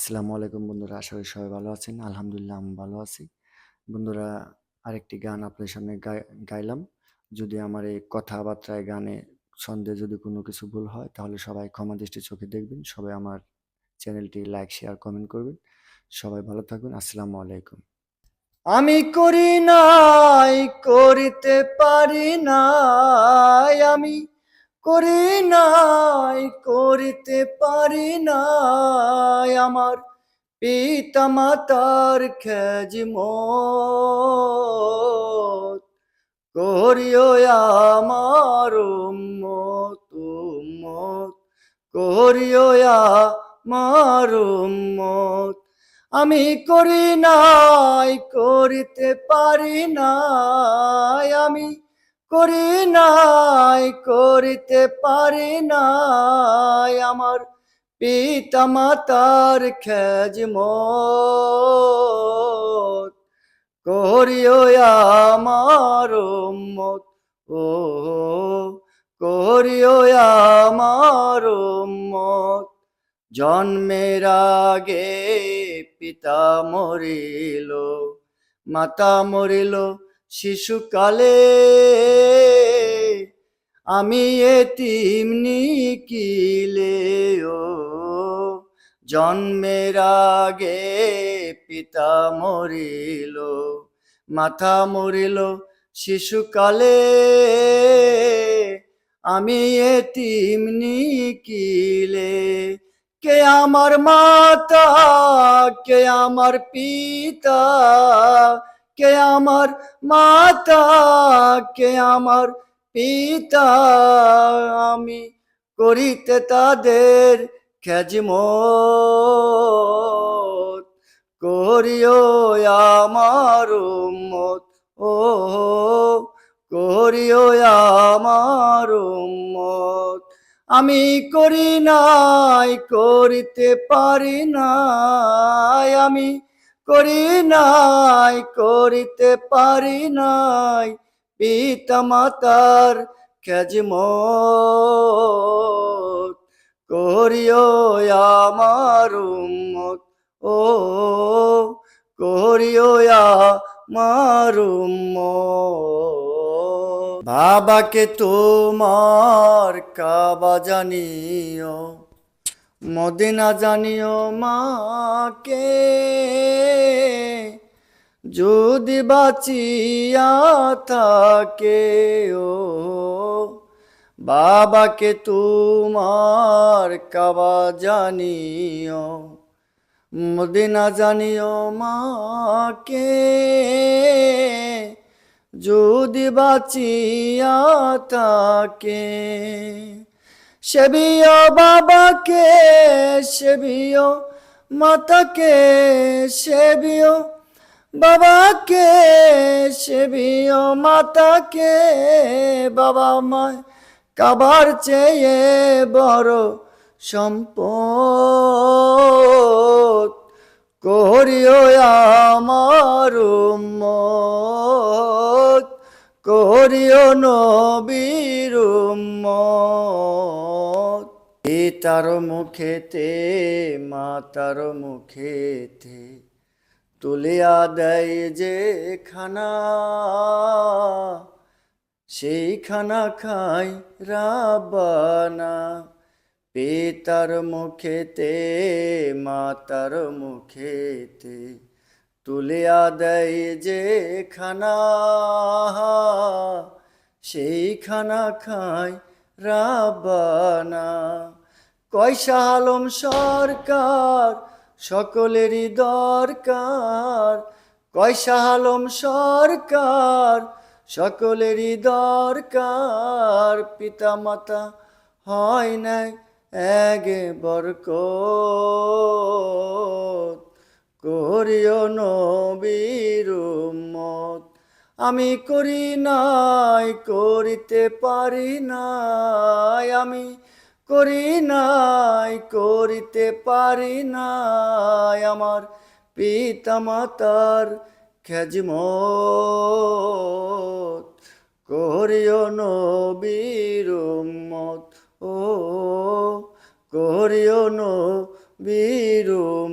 আসসালামু আলাইকুম বন্ধুরা, আশা করি সবাই ভালো আছেন। আলহামদুলিল্লাহ আমি ভালো আছি। বন্ধুরা, আরেকটি গান আপনাদের সামনে গাই- গাইলাম। যদি আমার এই কথাবার্তায়, গানে ছন্দে যদি কোনো কিছু ভুল হয়, তাহলে সবাই ক্ষমা দৃষ্টি চোখে দেখবেন। সবাই আমার চ্যানেলটি লাইক, শেয়ার, কমেন্ট করবেন। সবাই ভালো থাকবেন। আসসালামু আলাইকুম। আমি করি নাই, করিতে পারি নাই। আমি করি নাই, করিতে পারি নাই। আমার পিতা মাতার খেজমত করিও আমার উম্মত। করিও আমার উম্মত। আমি করি নাই, করিতে পারি নাই। আমি করি নাই, করিতে পারি নাই। আমার পিতা মাতার খেজমত করিও আমার উম্মত। ও, করিও আমার উম্মত। জন্মের আগে পিতা মরিল, মাতা মরিল, শিশুকালে। আমি এতিম নিকিলে ও জন্মের আগে পিতা মরিল মাথা মরিল, শিশুকালে। আমি এতিম নিকিলে কে আমার মাতা, কে আমার পিতা, কে আমার মাতা, কে আমার পিতা। আমি করিতে তাদের খেজমত করিও আমার উম্মত। ও, করিও আমার উম্মত। আমি করি নাই, করিতে পারি নাই। আমি করি নাই, করিতে পারি নাই। পিতা মাতার খেজমত করিও আমার উম্মত, ও করিও আমার উম্মত। বাবাকে তোমার কাবা জানিও, মদিনা জানিও মাকে। যদি বাঁচিয়া থাকে ও বাবাকে তোমার কাবা জানিও, মদিনা জানিও মাকে। যদি বাঁচিয়া থাকে সেবিও বাবাকে, সেবিও মাতাকে, সেবিও বাবাকে, সেবিও মাতাকে। বাবা মায় কাবার চেয়ে বড় সম্পদ করিও আমার উম্মত, করিও নবীর উম্মত। পিতার মুখেতে মাতার মুখেতে তুলিয়া দেয় যে খানা সেই খানা খাই রাবানা, পিতার মুখেতে, মাতার মুখেতে, তুলিয়া দেয় যে খানা সেই খানা খাই রাবানা। কয়সা আলম সরকার, সকলেরই দরকার। কয়সা আলম সরকার সকলেরই দরকার পিতা মাতা হয় নাই এগে বরকত। করিও নবীর উম্মত। আমি করি নাই, করিতে পারি নাই। আমি করি নাই, করিতে পারি নাই। আমার পিতা মাতার খেজমত করিও নবীর মত ও করিও বিরূপ